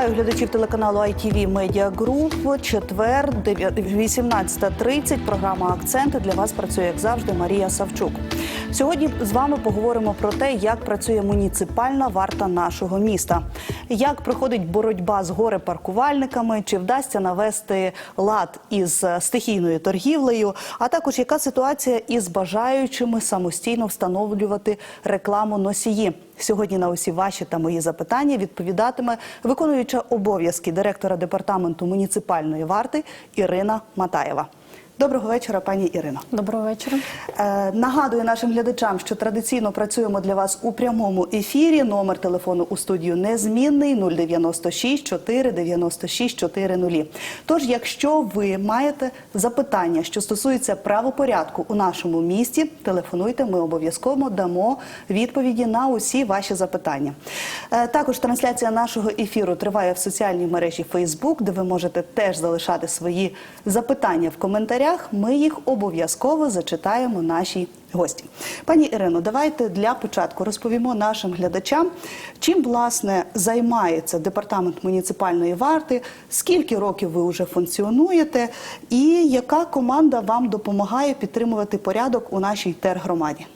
Вітаю глядачів телеканалу ITV Media Group. Четвер, 18.30. Програма Акценти для вас працює як завжди. Марія Савчук. Сьогодні з вами поговоримо про те, як працює муніципальна варта нашого міста, як проходить боротьба з горе-паркувальниками, чи вдасться навести лад із стихійною торгівлею, а також яка ситуація із бажаючими самостійно встановлювати рекламу носії. Сьогодні на усі ваші та мої запитання відповідатиме виконуюча обов'язки директора департаменту муніципальної варти Ірина Матаєва. Доброго вечора, пані Ірино. Доброго вечора. Е, нагадую нашим глядачам, що традиційно працюємо для вас у прямому ефірі. Номер телефону у студію незмінний 096 4 96 400. Тож, якщо ви маєте запитання, що стосуються правопорядку у нашому місті, телефонуйте. Ми обов'язково дамо відповіді на усі ваші запитання. Е, також трансляція нашого ефіру триває в соціальній мережі Facebook, де ви можете теж залишати свої запитання в коментарях. Ми їх обов'язково зачитаємо нашій гості. Пані Ірино, давайте для початку розповімо нашим глядачам, чим власне займається департамент муніципальної варти, скільки років ви вже функціонуєте, і яка команда вам допомагає підтримувати порядок у нашій тергромаді.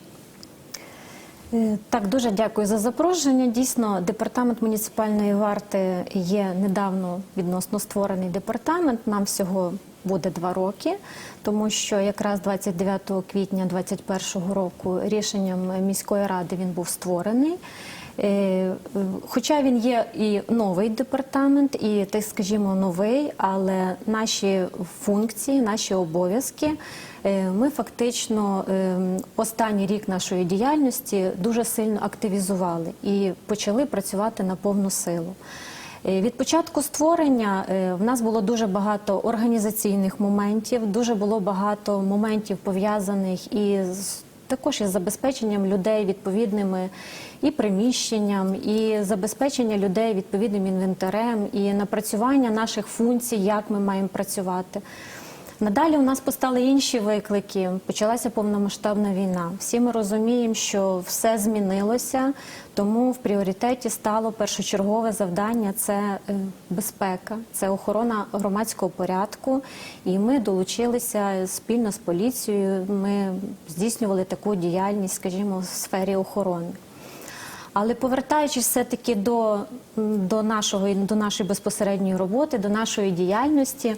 Е, Так, дуже дякую за запрошення. Дійсно, департамент муніципальної варти є недавно відносно створений департамент. Нам всього буде два роки, тому що якраз 29 квітня 2021 року рішенням міської ради він був створений. Е, Хоча він є і новий департамент, і так скажімо, новий, але наші функції, наші обов'язки е, ми фактично е, останній рік нашої діяльності дуже сильно активізували і почали працювати на повну силу. Е, Від початку створення е, в нас було дуже багато організаційних моментів, дуже було багато моментів пов'язаних із також із забезпеченням людей відповідними і приміщенням, і забезпечення людей відповідним інвентарем, і напрацювання наших функцій, як ми маємо працювати. Надалі у нас постали інші виклики. Почалася повномасштабна війна. Всі ми розуміємо, що все змінилося, тому в пріоритеті стало першочергове завдання це е, безпека, це охорона громадського порядку. І ми долучилися спільно з поліцією. Ми здійснювали таку діяльність, скажімо, в сфері охорони. Але повертаючись все-таки до, до, до нашої безпосередньої роботи, до нашої діяльності,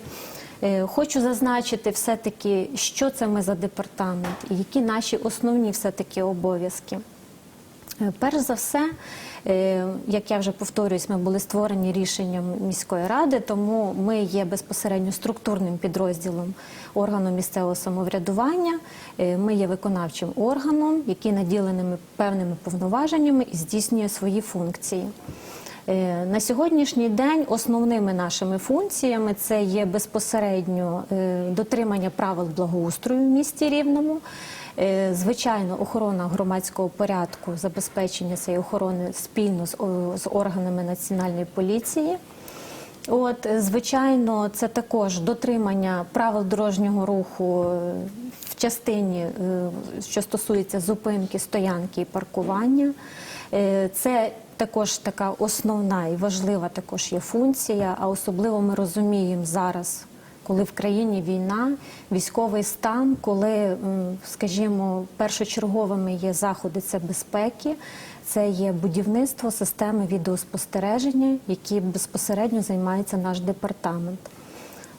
хочу зазначити все-таки, що це ми за департамент і які наші основні все-таки обов'язки. Е, Перш за все, е, як я вже повторююсь, ми були створені рішенням міської ради, тому ми є безпосередньо структурним підрозділом органу місцевого самоврядування. Е, Ми є виконавчим органом, який наділеними певними повноваженнями і здійснює свої функції. Е, На сьогоднішній день основними нашими функціями це є безпосередньо е, дотримання правил благоустрою в місті Рівному. Е, Звичайно, охорона громадського порядку, забезпечення цієї охорони спільно з, органами національної поліції. От, звичайно, це також дотримання правил дорожнього руху в частині, що стосується зупинки, стоянки і паркування. Це також така основна і важлива також є функція, а особливо ми розуміємо зараз, коли в країні війна, військовий стан, коли, скажімо, першочерговими є заходи це безпеки, це є будівництво системи відеоспостереження, які безпосередньо займається наш департамент.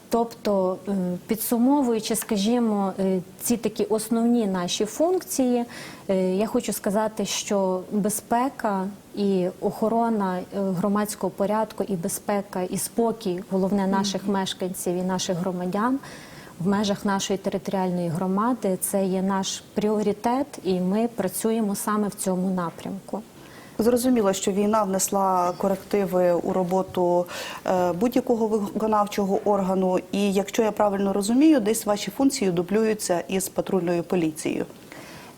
Тобто, е, підсумовуючи, скажімо, е, ці такі основні наші функції, е, я хочу сказати, що безпека і охорона громадського порядку, і безпека, і спокій, головне наших мешканців і наших громадян в межах нашої територіальної громади, це є наш пріоритет, і ми працюємо саме в цьому напрямку. Зрозуміло, що війна внесла корективи у роботу е, будь-якого виконавчого органу, і якщо я правильно розумію, десь ваші функції дублюються із патрульною поліцією.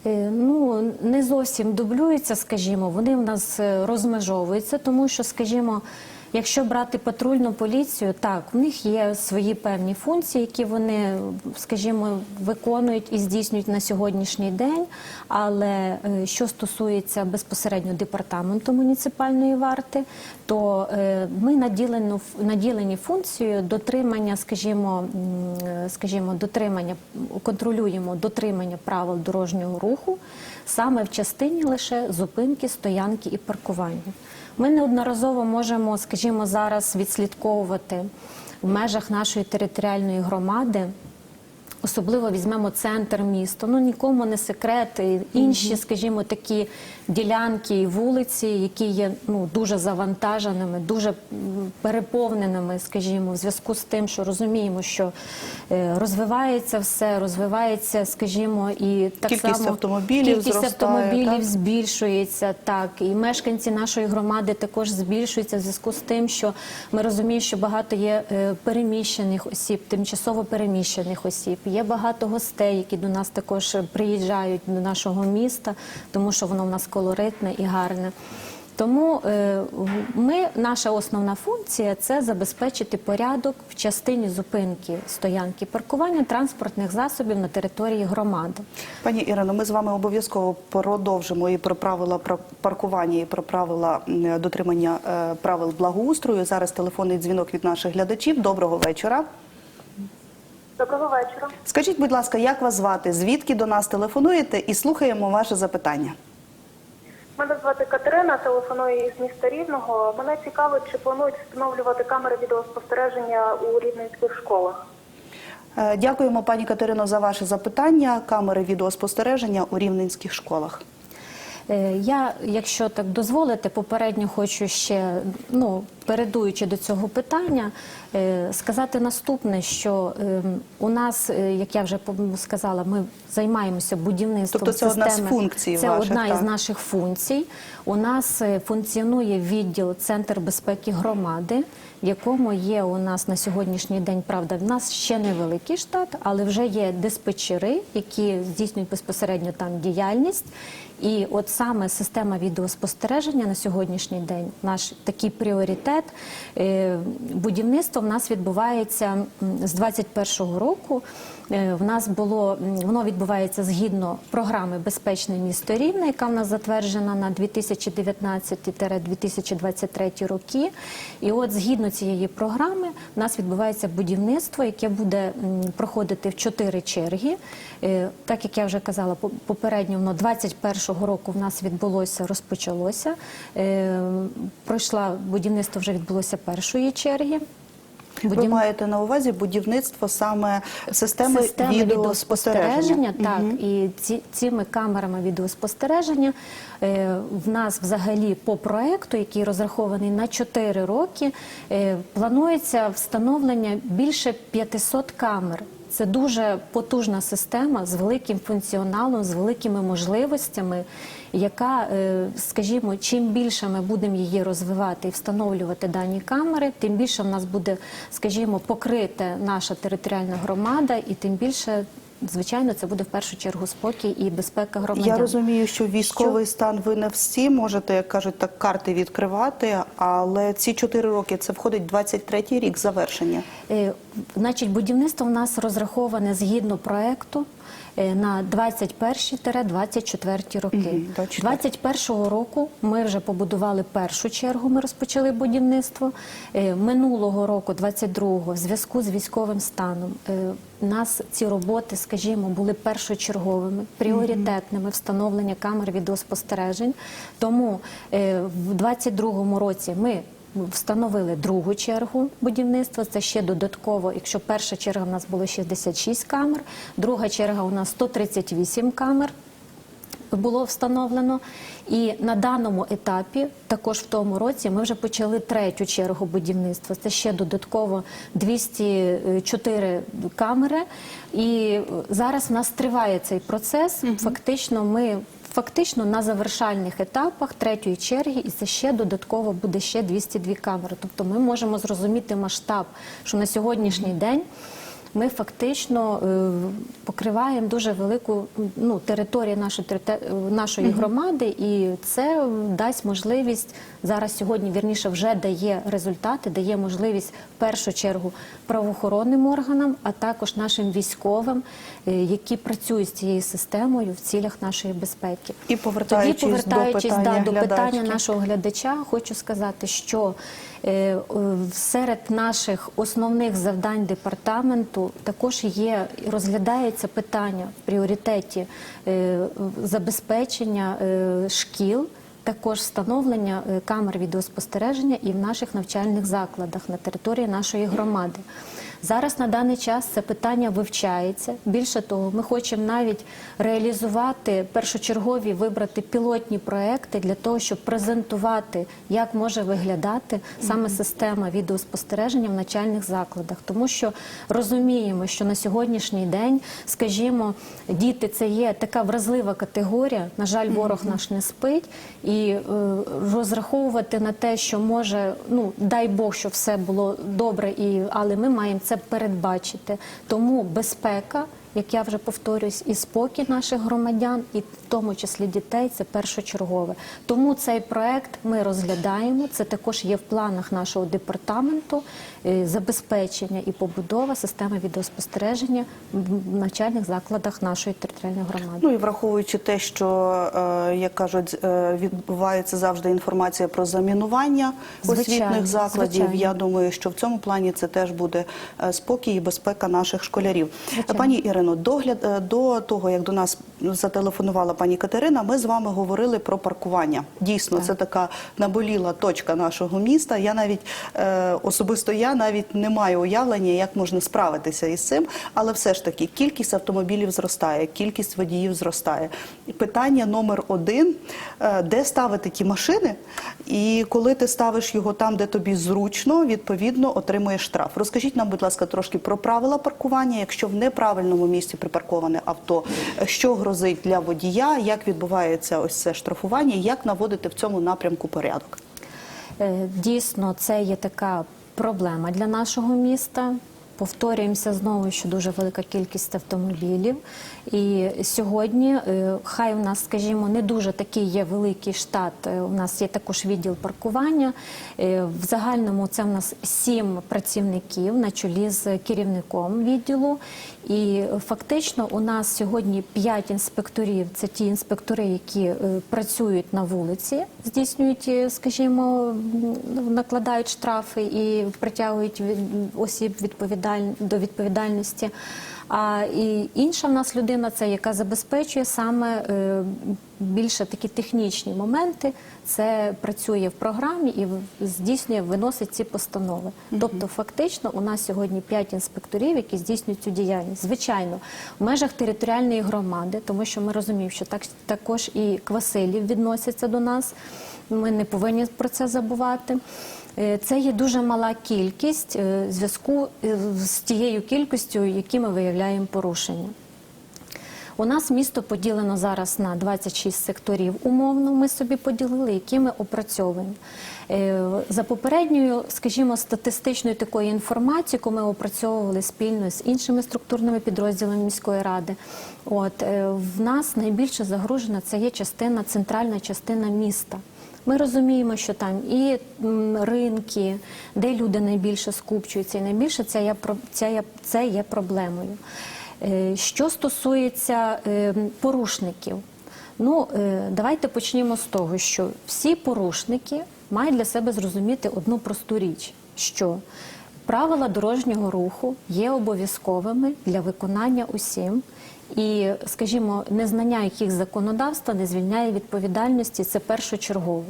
Е, Ну не зовсім дублюються, скажімо, вони в нас е, розмежовуються, тому що, скажімо, Якщо брати патрульну поліцію, так в них є свої певні функції, які вони, скажімо, виконують і здійснюють на сьогоднішній день. Але е, що стосується безпосередньо департаменту муніципальної варти, то е, ми наділені, наділені функцією дотримання, скажімо, е, скажімо, дотримання контролюємо дотримання правил дорожнього руху саме в частині лише зупинки, стоянки і паркування. Ми неодноразово можемо, скажімо, зараз відслідковувати в межах нашої територіальної громади. Особливо візьмемо центр міста. Ну нікому не секрет. Інші, скажімо, такі ділянки і вулиці, які є ну дуже завантаженими, дуже переповненими, скажімо, в зв'язку з тим, що розуміємо, що е, розвивається все, розвивається, скажімо, і так Кількість само автомобілів кількість зростає, автомобілів так? збільшується, так і мешканці нашої громади також збільшуються в зв'язку з тим, що ми розуміємо, що багато є е, переміщених осіб, тимчасово переміщених осіб. Є багато гостей, які до нас також приїжджають до нашого міста, тому що воно в нас колоритне і гарне. Тому е, ми, наша основна функція це забезпечити порядок в частині зупинки, стоянки, паркування транспортних засобів на території громади. Пані Ірино, ми з вами обов'язково продовжимо і про правила паркування, і про правила дотримання е, правил благоустрою. Зараз телефонний дзвінок від наших глядачів. Доброго вечора. Доброго вечора. Скажіть, будь ласка, як вас звати? Звідки до нас телефонуєте? І слухаємо ваше запитання. Мене звати Катерина, телефоную із міста Рівного. Мене цікавить, чи планують встановлювати камери відеоспостереження у рівненських школах. Е, Дякуємо, пані Катерино, за ваше запитання. Камери відеоспостереження у рівненських школах. Е, Я, якщо так дозволите, попередньо хочу ще, ну, передуючи до цього питання, е, сказати наступне, що ем, у нас, е, як я вже сказала, ми займаємося будівництвом Тобто це одна з системи. функцій Це ваших, одна так? із наших функцій. У нас е, функціонує відділ Центр безпеки громади, в якому є у нас на сьогоднішній день, правда, в нас ще невеликий штат, але вже є диспетчери, які здійснюють безпосередньо там діяльність. І от саме система відеоспостереження на сьогоднішній день, наш такий пріоритет. Е, Будівництво в нас відбувається з 21-го року. Е, В нас було воно відбувається згідно програми Безпечне місто Рівне, яка в нас затверджена на 2019-2023 роки. І от згідно цієї програми в нас відбувається будівництво, яке буде проходити в чотири черги. Е, Так як я вже казала, по- попередньо воно 21-го року в нас відбулося, розпочалося. Е, Пройшла будівництво вже відбулося першої черги. Ви маєте на увазі будівництво саме системи, Системи відеоспостереження. так, і ці, цими камерами відеоспостереження е, в нас взагалі по проекту, який розрахований на 4 роки, е, планується встановлення більше 500 камер. Це дуже потужна система з великим функціоналом, з великими можливостями, яка, е, скажімо, чим більше ми будемо її розвивати і встановлювати дані камери, тим більше в нас буде, скажімо, покрита наша територіальна громада, і тим більше, звичайно, це буде в першу чергу спокій і безпека громадян. Я розумію, що військовий стан ви не всі можете, як кажуть, так карти відкривати, але ці чотири роки це входить 23-й рік завершення. Значить, будівництво в нас розраховане згідно проекту е, на 21-24 роки. Мгм, 24. 21-го року ми вже побудували першу чергу, ми розпочали будівництво. Е, Минулого року, 22-го, в зв'язку з військовим станом, е, у нас ці роботи, скажімо, були першочерговими, пріоритетними встановлення камер відеоспостережень. Тому в 22-му році ми Встановили другу чергу будівництва. Це ще додатково. Якщо перша черга в нас було 66 камер, друга черга у нас 138 камер було встановлено. І на даному етапі, також в тому році, ми вже почали третю чергу будівництва. Це ще додатково 204 камери. І зараз в нас триває цей процес. Фактично, ми. Фактично на завершальних етапах третьої черги, і це ще додатково буде ще 202 камери. Тобто ми можемо зрозуміти масштаб, що на сьогоднішній день ми фактично е, покриваємо дуже велику ну, територію нашої, нашої громади, і це дасть можливість зараз сьогодні вірніше вже дає результати, дає можливість в першу чергу правоохоронним органам, а також нашим військовим, е, які працюють з цією системою в цілях нашої безпеки. І повертаючись Тоді, повертаючись до да, питання до питання нашого глядача, хочу сказати, що серед наших основних завдань департаменту також є розглядається питання в пріоритеті е, забезпечення е, шкіл. Також встановлення е, камер відеоспостереження і в наших навчальних закладах на території нашої громади. Зараз на даний час це питання вивчається. Більше того, ми хочемо навіть реалізувати першочергові вибрати пілотні проекти для того, щоб презентувати, як може виглядати саме система відеоспостереження в навчальних закладах, тому що розуміємо, що на сьогоднішній день, скажімо, діти це є така вразлива категорія. На жаль, ворог наш не спить, і е, розраховувати на те, що може, ну дай Бог, що все було добре, і але ми маємо це передбачити. Тому безпека. Як я вже повторюсь, і спокій наших громадян, і в тому числі дітей, це першочергове. Тому цей проект ми розглядаємо. Це також є в планах нашого департаменту е, забезпечення і побудова системи відеоспостереження в навчальних закладах нашої територіальної громади. Ну і враховуючи те, що е, як кажуть, е, відбувається завжди інформація про замінування Звичайно, освітних закладів. звичайно. Я думаю, що в цьому плані це теж буде спокій і безпека наших школярів. Звичайно. Пані Ірино, догляд е, до того, як до нас зателефонувала пані Катерина, ми з вами говорили про паркування. Дійсно, Так. це така наболіла точка нашого міста. Я навіть е, особисто я навіть не маю уявлення, як можна справитися із цим, але все ж таки кількість автомобілів зростає, кількість водіїв зростає. І питання номер один: е, де ставити ті машини, і коли ти ставиш його там, де тобі зручно, відповідно отримуєш штраф. Розкажіть нам, будь ласка, трошки про правила паркування. Якщо в неправильному місці припарковане авто, що грозить для водія, як відбувається ось це штрафування, як наводити в цьому напрямку порядок? Е, Дійсно, це є така проблема для нашого міста. Повторюємося знову, що дуже велика кількість автомобілів. І сьогодні, е, хай у нас, скажімо, не дуже такий є великий штат. е, У нас є також відділ паркування. Е, В загальному це у нас сім працівників на чолі з керівником відділу. І фактично у нас сьогодні п'ять інспекторів. Це ті інспектори, які працюють на вулиці, здійснюють, скажімо, накладають штрафи і притягують осіб відповідаль... до відповідальності. А і інша в нас людина, це яка забезпечує саме е, більше такі технічні моменти. Це працює в програмі і здійснює, виносить ці постанови. Тобто, фактично, у нас сьогодні п'ять інспекторів, які здійснюють цю діяльність. Звичайно, в межах територіальної громади, тому що ми розуміємо, що так також і Квасилів відносяться до нас. Ми не повинні про це забувати. Е, Це є дуже мала кількість е, в зв'язку е, з тією кількістю, які ми виявляємо порушення. У нас місто поділено зараз на 26 секторів умовно. Ми собі поділили, які ми опрацьовуємо. Е, За попередньою, скажімо, статистичною такою інформацією, яку ми опрацьовували спільно з іншими структурними підрозділами міської ради. От е, в нас найбільше загружена це є частина, центральна частина міста. Ми розуміємо, що там і ринки, де люди найбільше скупчуються, і найбільше це є, це є, це є проблемою. Е, Що стосується е, порушників, ну е, давайте почнемо з того, що всі порушники мають для себе зрозуміти одну просту річ, що правила дорожнього руху є обов'язковими для виконання усім. І, скажімо, незнання яких законодавства не звільняє відповідальності, це першочергово.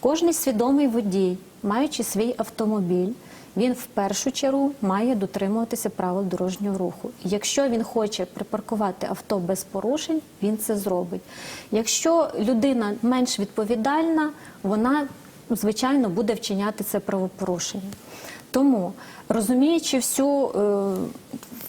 Кожний свідомий водій, маючи свій автомобіль, він в першу чергу має дотримуватися правил дорожнього руху. Якщо він хоче припаркувати авто без порушень, він це зробить. Якщо людина менш відповідальна, вона звичайно буде вчиняти це правопорушення. Тому, розуміючи всю, е,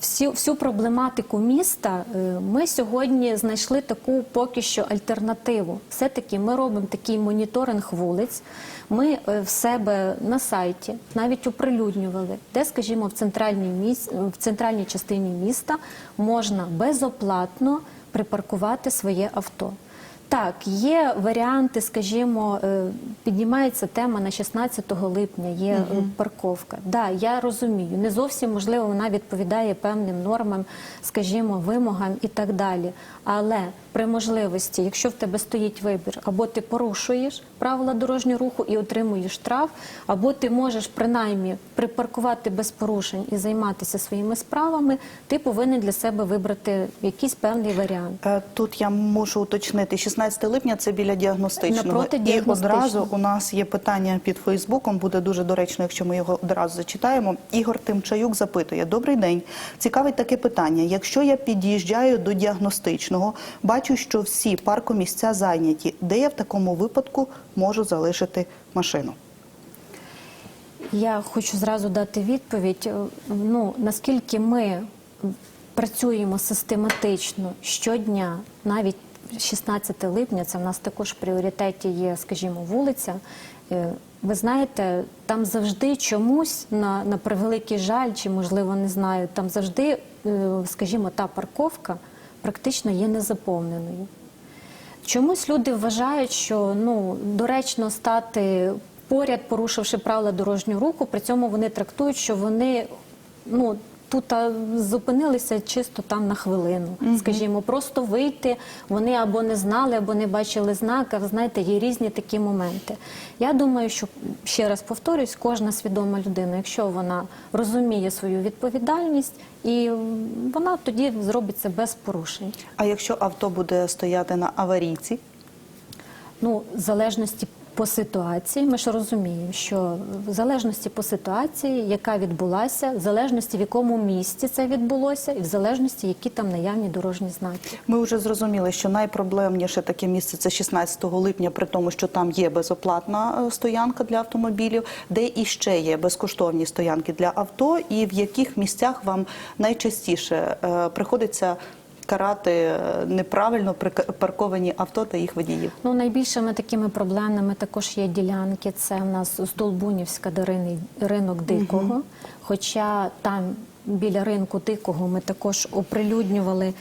всю, всю проблематику міста е, ми сьогодні знайшли таку поки що альтернативу. Все-таки ми робимо такий моніторинг вулиць. Ми е, в себе на сайті навіть оприлюднювали, де, скажімо, в центральній міс... в центральній частині міста можна безоплатно припаркувати своє авто. Так, є варіанти, скажімо, е, піднімається тема на 16 липня, є е, парковка. Да, я розумію, не зовсім можливо вона відповідає певним нормам, скажімо, вимогам і так далі. Але при можливості, якщо в тебе стоїть вибір, або ти порушуєш правила дорожнього руху і отримуєш штраф, або ти можеш принаймні припаркувати без порушень і займатися своїми справами, ти повинен для себе вибрати якийсь певний варіант. Е, Тут я можу уточнити, 16 липня це біля діагностичного. І одразу у нас є питання під Фейсбуком, буде дуже доречно, якщо ми його одразу зачитаємо. Ігор Тимчаюк запитує: Добрий день. Цікавить таке питання. Якщо я під'їжджаю до діагностичного, бачу, що всі паркомісця зайняті, де я в такому випадку можу залишити машину? Я хочу зразу дати відповідь. Ну наскільки ми працюємо систематично щодня, навіть 16 липня, це в нас також в пріоритеті є, скажімо, вулиця. Е, Ви знаєте, там завжди чомусь на, на превеликий жаль, чи можливо не знаю, там завжди, е, скажімо, та парковка практично є незаповненою. Чомусь люди вважають, що ну доречно стати поряд, порушивши правила дорожнього руху. При цьому вони трактують, що вони ну. Тут зупинилися чисто там на хвилину, скажімо, просто вийти. Вони або не знали, або не бачили знака. Знаєте, є різні такі моменти. Я думаю, що ще раз повторюсь, кожна свідома людина, якщо вона розуміє свою відповідальність, і вона тоді зробить це без порушень. А якщо авто буде стояти на аварійці? Ну, в залежності по ситуації, ми ж розуміємо, що в залежності по ситуації, яка відбулася, в залежності в якому місці це відбулося, і в залежності, які там наявні дорожні знаки. Ми вже зрозуміли, що найпроблемніше таке місце це 16 липня, при тому, що там є безоплатна е, стоянка для автомобілів, де і ще є безкоштовні стоянки для авто, і в яких місцях вам найчастіше е, приходиться карати е, неправильно парковані авто та їх водіїв. Ну, найбільшими такими проблемами також є ділянки. Це в нас Столбунівська де ринок Дикого. Хоча там біля ринку Дикого ми також оприлюднювали.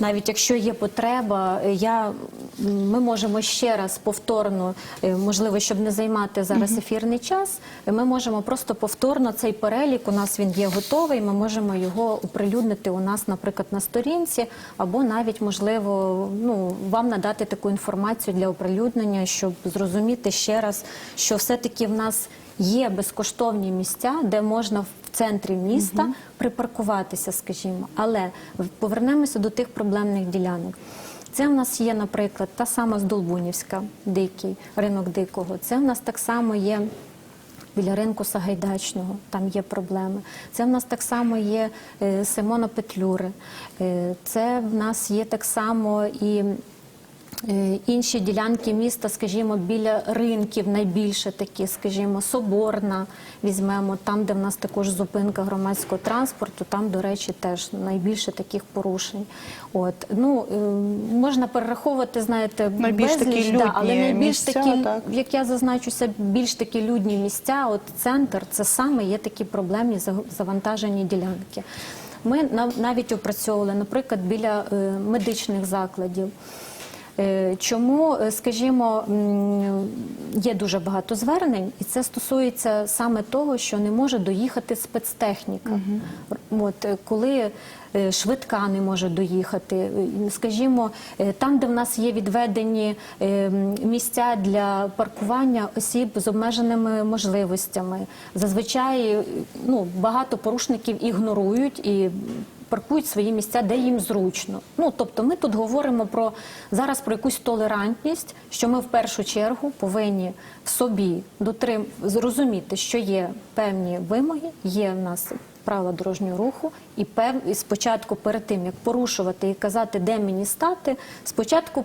Навіть якщо є потреба, е, я, ми можемо ще раз повторно, е, можливо, щоб не займати зараз ефірний час, е, ми можемо просто повторно цей перелік, у нас він є готовий, ми можемо його оприлюднити у нас, наприклад, на сторінці, або навіть, можливо, ну, вам надати таку інформацію для оприлюднення, щоб зрозуміти ще раз, що все-таки в нас є безкоштовні місця, де можна в центрі міста припаркуватися, скажімо. Але повернемося до тих проблемних ділянок. Це в нас є, наприклад, та сама Здолбунівська, дикий ринок дикого. Це в нас так само є. Біля ринку Сагайдачного там є проблеми. Це в нас так само є е, Симона Петлюри. Е, це в нас є так само і інші ділянки міста, скажімо, біля ринків найбільше такі, скажімо, Соборна візьмемо, там, де в нас також зупинка громадського транспорту, там, до речі, теж найбільше таких порушень. От ну е, можна перераховувати, знаєте, Найбільш такі безліч, людні да, але найбільш місця, такі, так. як я зазначуся, більш такі людні місця, от центр, це саме є такі проблемні завантажені ділянки. Ми нав- навіть опрацьовували, наприклад, біля е, медичних закладів. Е, Чому, е, скажімо, є дуже багато звернень, і це стосується саме того, що не може доїхати спецтехніка. От е, коли швидка не може доїхати, скажімо, там, де в нас є відведені місця для паркування осіб з обмеженими можливостями, зазвичай ну, багато порушників ігнорують і паркують свої місця, де їм зручно. Ну тобто, ми тут говоримо про зараз про якусь толерантність, що ми в першу чергу повинні в собі дотрим зрозуміти, що є певні вимоги, є в нас правила дорожнього руху, і пев і спочатку, перед тим як порушувати і казати, де мені стати, спочатку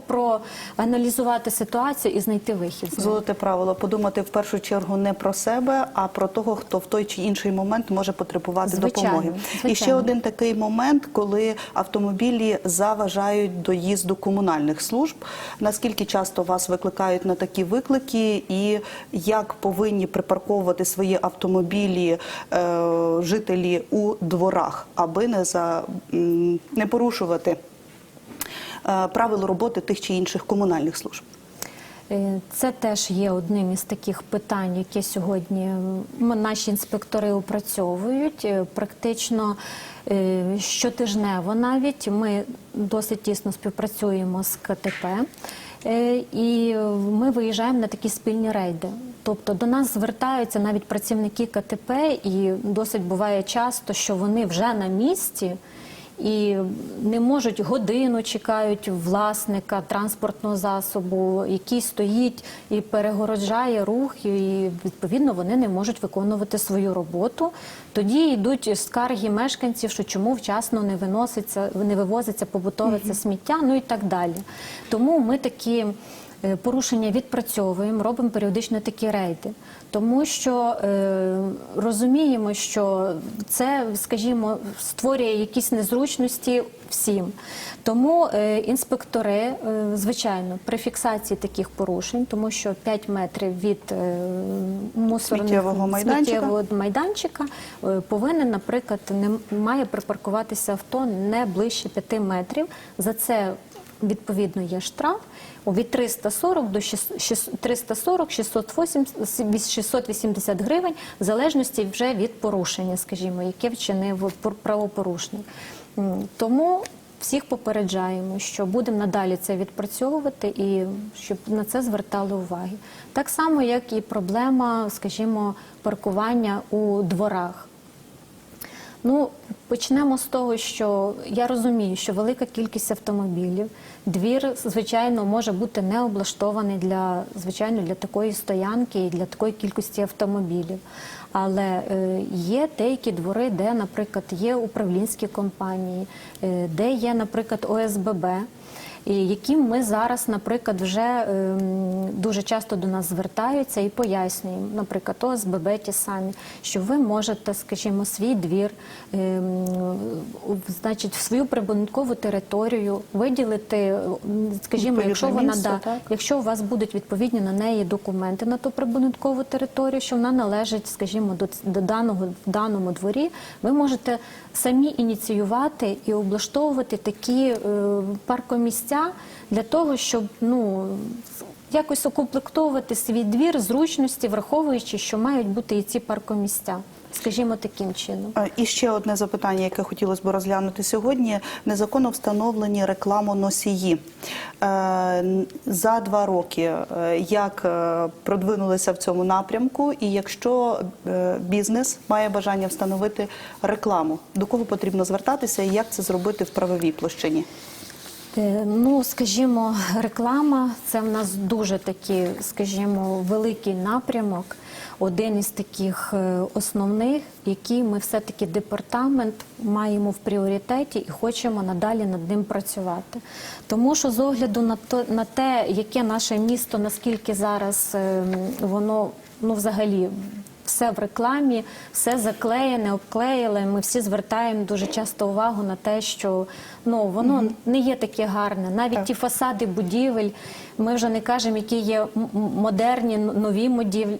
проаналізувати ситуацію і знайти вихід. Золоте правило подумати в першу чергу не про себе, а про того, хто в той чи інший момент може потребувати Звичайно, допомоги. І ще один такий момент, коли автомобілі заважають доїзду комунальних служб. Наскільки часто вас викликають на такі виклики, і як повинні припарковувати свої автомобілі е, жителі у дворах, аби не за не порушувати е, правил роботи тих чи інших комунальних служб? Е, Це теж є одним із таких питань, які сьогодні наші інспектори опрацьовують. Е, Практично щотижнево навіть ми досить тісно співпрацюємо з КТП. І ми виїжджаємо на такі спільні рейди. Тобто до нас звертаються навіть працівники КТП, і досить буває часто, що вони вже на місці і не можуть годину чекають власника транспортного засобу, який стоїть і перегороджає рух, і відповідно вони не можуть виконувати свою роботу. Тоді йдуть скарги мешканців, що чому вчасно не виноситься, не вивозиться побутове це сміття, ну і так далі. Тому ми такі. Е, Порушення відпрацьовуємо, робимо періодично такі рейди, тому що е, розуміємо, що це, скажімо, створює якісь незручності всім. Тому е, інспектори, е, звичайно, при фіксації таких порушень, тому що 5 метрів від е, мусорних Сміттєвого майданчика. майданчика е, повинен, наприклад, не має припаркуватися авто не ближче 5 метрів. За це відповідно є штраф від 340 до 340, 680, 680 гривень, в залежності вже від порушення, скажімо, яке вчинив пор- правопорушник. Тому всіх попереджаємо, що будемо надалі це відпрацьовувати і щоб на це звертали уваги. Так само, як і проблема, скажімо, паркування у дворах. Ну, почнемо з того, що я розумію, що велика кількість автомобілів, двір, звичайно, може бути не облаштований для звичайно для такої стоянки і для такої кількості автомобілів. Але е, є деякі двори, де, наприклад, є управлінські компанії, е, де є, наприклад, ОСББ. Яким ми зараз, наприклад, вже ем, дуже часто до нас звертаються і пояснюємо, наприклад, ОСББ ті самі, що ви можете, скажімо, свій двір, ем, значить, в свою прибудинкову територію виділити, скажімо, якщо вона да, якщо у вас будуть відповідні на неї документи на ту прибудинкову територію, що вона належить, скажімо, до, до даного в даному дворі, ви можете самі ініціювати і облаштовувати такі е, паркомісця для того, щоб ну якось окомплектовувати свій двір зручності, враховуючи, що мають бути і ці паркомісця, скажімо, таким чином. Е, І ще одне запитання, яке хотілося б розглянути сьогодні: незаконно встановлені рекламоносії. Е, н- За два роки е, як е, продвинулися в цьому напрямку, і якщо е, бізнес має бажання встановити рекламу, до кого потрібно звертатися і як це зробити в правовій площині? Е, Ну, скажімо, реклама це в нас дуже такий, скажімо, великий напрямок. Один із таких е, основних, який ми все-таки департамент маємо в пріоритеті і хочемо надалі над ним працювати. Тому що з огляду на то на те, яке наше місто, наскільки зараз е, воно ну взагалі все в рекламі, все заклеєне, обклеїли. Ми всі звертаємо дуже часто увагу на те, що ну воно не є таке гарне. Навіть ті фасади будівель. Ми вже не кажемо, які є модерні нові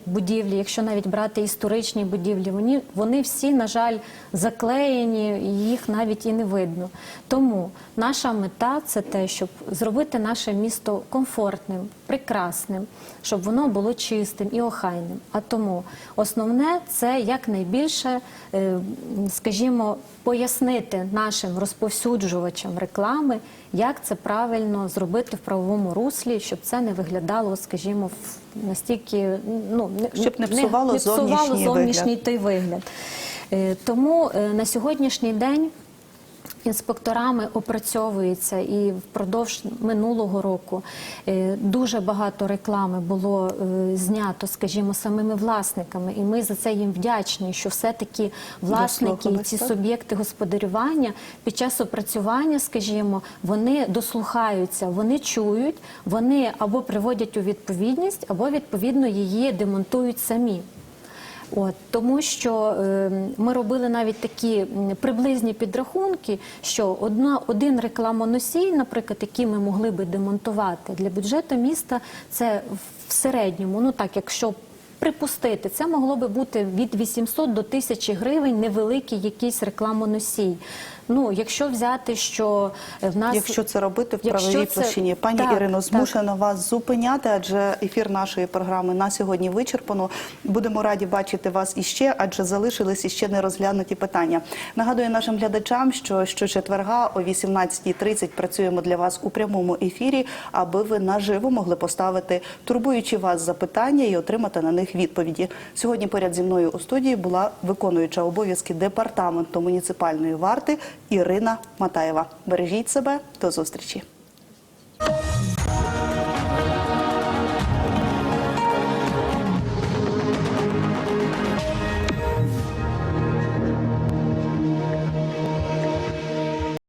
будівлі. Якщо навіть брати історичні будівлі, вони, вони всі, на жаль, заклеєні, їх навіть і не видно. Тому наша мета це те, щоб зробити наше місто комфортним, прекрасним, щоб воно було чистим і охайним. А тому основне це якнайбільше, е, скажімо, пояснити нашим розповсюджувачам реклами, як це правильно зробити в правовому руслі, щоб це не виглядало, скажімо, настільки ну Щоб не псувало зовнішній зовнішній вигляд. той вигляд. Е, Тому е, на сьогоднішній день Інспекторами опрацьовується. І впродовж минулого року е, дуже багато реклами було е, знято, скажімо, самими власниками, і ми за це їм вдячні, що все-таки власники, Дослухались, ці суб'єкти господарювання під час опрацювання, скажімо, вони дослухаються, вони чують, вони або приводять у відповідність, або відповідно її демонтують самі. От тому, що е, ми робили навіть такі приблизні підрахунки, що одна один рекламоносій, наприклад, який ми могли би демонтувати для бюджету міста, це в середньому, ну так, якщо припустити, це могло би бути від 800 до 1000 гривень невеликий якийсь рекламоносій. Ну, якщо взяти, що е, в нас Якщо це робити в Якщо правовій це- площині, пані так, Ірино, так. змушена вас зупиняти, адже ефір нашої програми на сьогодні вичерпано. Будемо раді бачити вас іще, адже залишились іще не розглянуті питання. Нагадую нашим глядачам, що щочетверга о 18.30 працюємо для вас у прямому ефірі, аби ви наживо могли поставити турбуючі вас запитання і отримати на них відповіді. Сьогодні поряд зі мною у студії була виконуюча обов'язки департаменту муніципальної варти Ірина Матаєва. Бережіть себе, до зустрічі.